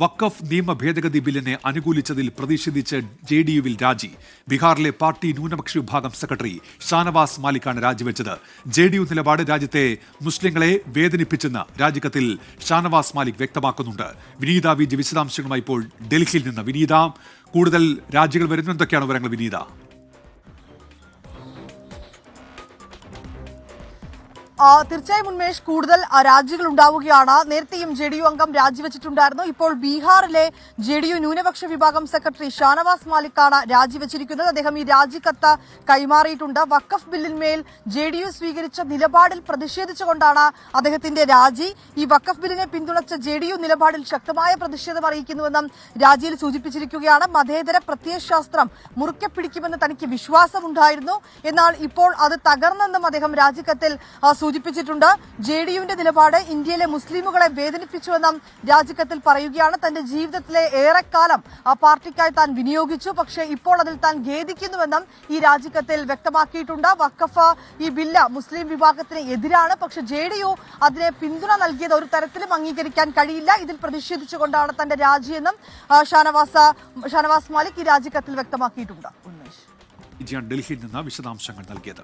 വഖഫ് നിയമ ഭേദഗതി ബില്ലിനെ അനുകൂലിച്ചതിൽ പ്രതിഷേധിച്ച് ജെ ഡി യുവിൽ രാജി. ബീഹാറിലെ പാർട്ടി ന്യൂനപക്ഷ വിഭാഗം സെക്രട്ടറി ഷാനവാസ് മാലിക്കാണ് രാജിവെച്ചത്. ജെ ഡി യു നിലപാട് രാജ്യത്തെ മുസ്ലിങ്ങളെ വേദനിപ്പിച്ചെന്ന് രാജിക്കത്തിൽ ഷാനവാസ് മാലിക് വ്യക്തമാക്കുന്നുണ്ട്. വിനീത വി ജി വിശദാംശങ്ങളുമായി ഇപ്പോൾ ഡൽഹിയിൽ നിന്ന് വിനീത. കൂടുതൽ രാജ്യങ്ങൾ വരുന്നു എന്തൊക്കെയാണ് വിവരങ്ങൾ വിനീത? തീർച്ചയായും ഉന്മേഷ് കൂടുതൽ രാജികൾ ഉണ്ടാവുകയാണ്. നേരത്തെയും ജെ ഡി യു അംഗം രാജിവെച്ചിട്ടുണ്ടായിരുന്നു. ഇപ്പോൾ ബീഹാറിലെ ജെ ഡി യു ന്യൂനപക്ഷ വിഭാഗം സെക്രട്ടറി ഷാനവാസ് മാലിക്കാണ് രാജിവെച്ചിരിക്കുന്നത്. അദ്ദേഹം ഈ രാജിക്കത്ത് കൈമാറിയിട്ടുണ്ട്. വക്കഫ് ബില്ലിന്മേൽ ജെ ഡി യു സ്വീകരിച്ച നിലപാടിൽ പ്രതിഷേധിച്ചുകൊണ്ടാണ് അദ്ദേഹത്തിന്റെ രാജി. ഈ വക്കഫ് ബില്ലിനെ പിന്തുണച്ച ജെ ഡി യു നിലപാടിൽ ശക്തമായ പ്രതിഷേധം അറിയിക്കുന്നുവെന്നും രാജിയിൽ സൂചിപ്പിച്ചിരിക്കുകയാണ്. മതേതര പ്രത്യയശാസ്ത്രം മുറുക്കെ പിടിക്കുമെന്ന് തനിക്ക് വിശ്വാസമുണ്ടായിരുന്നു. എന്നാൽ ഇപ്പോൾ അത് തകർന്നെന്നും അദ്ദേഹം രാജിക്കത്തിൽ ആ, സൂചിപ്പിച്ചിട്ടുണ്ട്. ജെ ഡി യുവിന്റെ നിലപാട് ഇന്ത്യയിലെ മുസ്ലിമുകളെ വേദനിപ്പിച്ചുവെന്നും രാജിക്കത്തിൽ പറയുകയാണ്. തന്റെ ജീവിതത്തിലെ ഏറെക്കാലം ആ പാർട്ടിക്കായി താൻ വിനിയോഗിച്ചു. പക്ഷേ ഇപ്പോൾ അതിൽ താൻ ഖേദിക്കുന്നുവെന്നും ഈ രാജിക്കത്തിൽ വ്യക്തമാക്കിയിട്ടുണ്ട്. വഖഫ് ഈ ബില്ല് മുസ്ലിം വിഭാഗത്തിന് എതിരാണ്. പക്ഷേ ജെ ഡി യു അതിനെ പിന്തുണ നൽകിയത് ഒരു തരത്തിലും അംഗീകരിക്കാൻ കഴിയില്ല. ഇതിൽ പ്രതിഷേധിച്ചുകൊണ്ടാണ് തന്റെ രാജിയെന്നും ഷാനവാസ ഷാനവാസ് മാലിക് ഈ രാജിക്കത്തിൽ വ്യക്തമാക്കിയിട്ടുണ്ട്. ഉന്മേഷ്. ഡൽഹിയിൽ നിന്ന് വിശദാംശങ്ങൾ നൽകിയത്.